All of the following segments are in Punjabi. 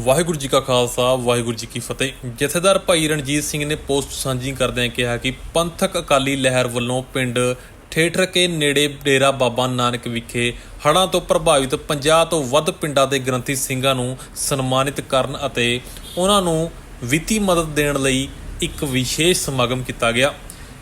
ਵਾਹਿਗੁਰੂ ਜੀ ਕਾ ਖਾਲਸਾ, ਵਾਹਿਗੁਰੂ ਜੀ ਕੀ ਫਤਿਹ। ਜਥੇਦਾਰ ਭਾਈ ਰਣਜੀਤ ਸਿੰਘ ਨੇ ਪੋਸਟ ਸਾਂਝੀ ਕਰਦਿਆਂ ਕਿਹਾ ਕਿ ਪੰਥਕ ਅਕਾਲੀ ਲਹਿਰ ਵੱਲੋਂ ਪਿੰਡ ਠੇਠਰ ਕੇ ਨੇੜੇ ਡੇਰਾ ਬਾਬਾ ਨਾਨਕ ਵਿਖੇ ਹੜ੍ਹਾਂ ਤੋਂ ਪ੍ਰਭਾਵਿਤ 50 ਤੋਂ ਵੱਧ ਪਿੰਡਾਂ ਦੇ ਗ੍ਰੰਥੀ ਸਿੰਘਾਂ ਨੂੰ ਸਨਮਾਨਿਤ ਕਰਨ ਅਤੇ ਉਹਨਾਂ ਨੂੰ ਵਿੱਤੀ ਮਦਦ ਦੇਣ ਲਈ ਇੱਕ ਵਿਸ਼ੇਸ਼ ਸਮਾਗਮ ਕੀਤਾ ਗਿਆ।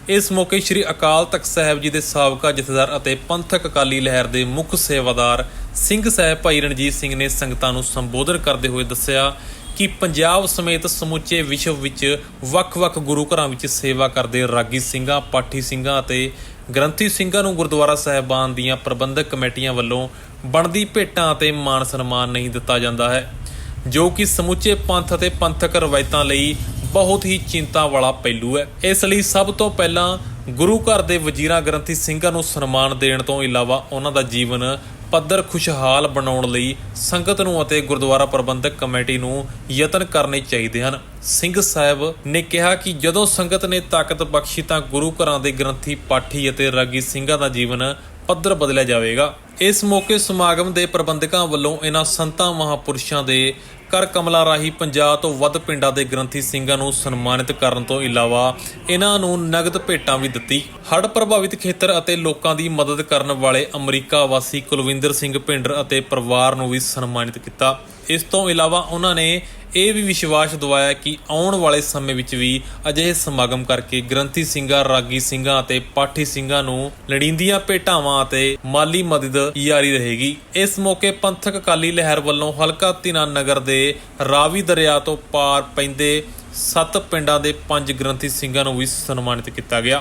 ਇਸ ਮੌਕੇ ਸ੍ਰੀ ਅਕਾਲ ਤਖਤ ਸਾਹਿਬ ਜੀ ਦੇ ਸਾਬਕਾ ਜਥੇਦਾਰ ਅਤੇ ਪੰਥਕ ਅਕਾਲੀ ਲਹਿਰ ਦੇ ਮੁੱਖ ਸੇਵਾਦਾਰ ਸਿੰਘ ਸਾਹਿਬ ਭਾਈ ਰਣਜੀਤ ਸਿੰਘ ਨੇ ਸੰਗਤਾਂ ਨੂੰ ਸੰਬੋਧਨ ਕਰਦੇ ਹੋਏ ਦੱਸਿਆ ਕਿ ਪੰਜਾਬ ਸਮੇਤ ਸਮੁੱਚੇ ਵਿਸ਼ਵ ਵਿੱਚ ਵੱਖ-ਵੱਖ ਗੁਰੂ ਘਰਾਂ ਵਿੱਚ ਸੇਵਾ ਕਰਦੇ ਰਾਗੀ ਸਿੰਘਾਂ, ਪਾਠੀ ਸਿੰਘਾਂ ਅਤੇ ਗ੍ਰੰਥੀ ਸਿੰਘਾਂ ਨੂੰ ਗੁਰਦੁਆਰਾ ਸਾਹਿਬਾਨ ਦੀਆਂ ਪ੍ਰਬੰਧਕ ਕਮੇਟੀਆਂ ਵੱਲੋਂ ਬਣਦੀ ਭੇਟਾਂ ਅਤੇ ਮਾਣ ਸਨਮਾਨ ਨਹੀਂ ਦਿੱਤਾ ਜਾਂਦਾ ਹੈ, ਜੋ ਕਿ ਸਮੁੱਚੇ ਪੰਥ ਅਤੇ ਪੰਥਕ ਰਵਾਇਤਾਂ ਲਈ ਬਹੁਤ ਹੀ ਚਿੰਤਾ ਵਾਲਾ ਪਹਿਲੂ ਹੈ। ਇਸ ਲਈ ਸਭ ਤੋਂ ਪਹਿਲਾਂ ਗੁਰੂ ਘਰ ਦੇ ਵਜ਼ੀਰਾਂ ਗ੍ਰੰਥੀ ਸਿੰਘਾਂ ਨੂੰ ਸਨਮਾਨ ਦੇਣ ਤੋਂ ਇਲਾਵਾ ਉਹਨਾਂ ਦਾ ਜੀਵਨ ਪੱਧਰ ਖੁਸ਼ਹਾਲ ਬਣਾਉਣ ਲਈ ਸੰਗਤ ਨੂੰ ਅਤੇ ਗੁਰਦੁਆਰਾ ਪ੍ਰਬੰਧਕ ਕਮੇਟੀ ਨੂੰ ਯਤਨ ਕਰਨੇ ਚਾਹੀਦੇ ਹਨ। ਸਿੰਘ ਸਾਹਿਬ ਨੇ ਕਿਹਾ ਕਿ ਜਦੋਂ ਸੰਗਤ ਨੇ ਤਾਕਤ ਬਖਸ਼ੀ ਤਾਂ ਗੁਰੂ ਘਰਾਂ ਦੇ ਗ੍ਰੰਥੀ ਪਾਠੀ ਅਤੇ ਰਾਗੀ ਸਿੰਘਾਂ ਦਾ ਜੀਵਨ ਪੱਧਰ ਬਦਲਿਆ ਜਾਵੇਗਾ। ਇਸ ਮੌਕੇ ਸਮਾਗਮ ਦੇ ਪ੍ਰਬੰਧਕਾਂ ਵੱਲੋਂ ਇਹਨਾਂ ਸੰਤਾਂ ਮਹਾਪੁਰਸ਼ਾਂ ਦੇ ਕਰ ਕਮਲਾ ਰਾਹੀਂ 50 ਤੋਂ ਵੱਧ ਪਿੰਡਾਂ ਦੇ ਗ੍ਰੰਥੀ ਸਿੰਘਾਂ ਨੂੰ ਸਨਮਾਨਿਤ ਕਰਨ ਤੋਂ ਇਲਾਵਾ ਇਹਨਾਂ ਨੂੰ ਨਗਦ ਭੇਟਾਂ ਵੀ ਦਿੱਤੀ। ਹੜ੍ਹ ਪ੍ਰਭਾਵਿਤ ਖੇਤਰ ਅਤੇ ਲੋਕਾਂ ਦੀ ਮਦਦ ਕਰਨ ਵਾਲੇ ਅਮਰੀਕਾ ਵਾਸੀ ਕੁਲਵਿੰਦਰ ਸਿੰਘ ਭਿੰਡਰ ਅਤੇ ਪਰਿਵਾਰ ਨੂੰ ਵੀ ਸਨਮਾਨਿਤ ਕੀਤਾ। ਇਸ ਤੋਂ ਇਲਾਵਾ ਉਹਨਾਂ ਨੇ ਇਹ ਵੀ ਵਿਸ਼ਵਾਸ ਦਿਵਾਇਆ ਕਿ ਆਉਣ ਵਾਲੇ ਸਮੇਂ ਵਿੱਚ ਵੀ ਅਜਿਹੇ ਸਮਾਗਮ ਕਰਕੇ ਗ੍ਰੰਥੀ ਸਿੰਘਾਂ, ਰਾਗੀ ਸਿੰਘਾਂ ਅਤੇ ਪਾਠੀ ਸਿੰਘਾਂ ਨੂੰ ਲੜੀਂਦੀਆਂ ਭੇਟਾਵਾਂ ਅਤੇ ਮਾਲੀ ਮਦਦ ਜਾਰੀ ਰਹੇਗੀ। ਇਸ ਮੌਕੇ ਪੰਥਕ ਅਕਾਲੀ ਲਹਿਰ ਵੱਲੋਂ ਹਲਕਾ ਤਿਨਾ ਨਗਰ ਦੇ ਰਾਵੀ ਦਰਿਆ ਤੋਂ ਪਾਰ ਪੈਂਦੇ ਸੱਤ ਪਿੰਡਾਂ ਦੇ ਪੰਜ ਗ੍ਰੰਥੀ ਸਿੰਘਾਂ ਨੂੰ ਵੀ ਸਨਮਾਨਿਤ ਕੀਤਾ ਗਿਆ।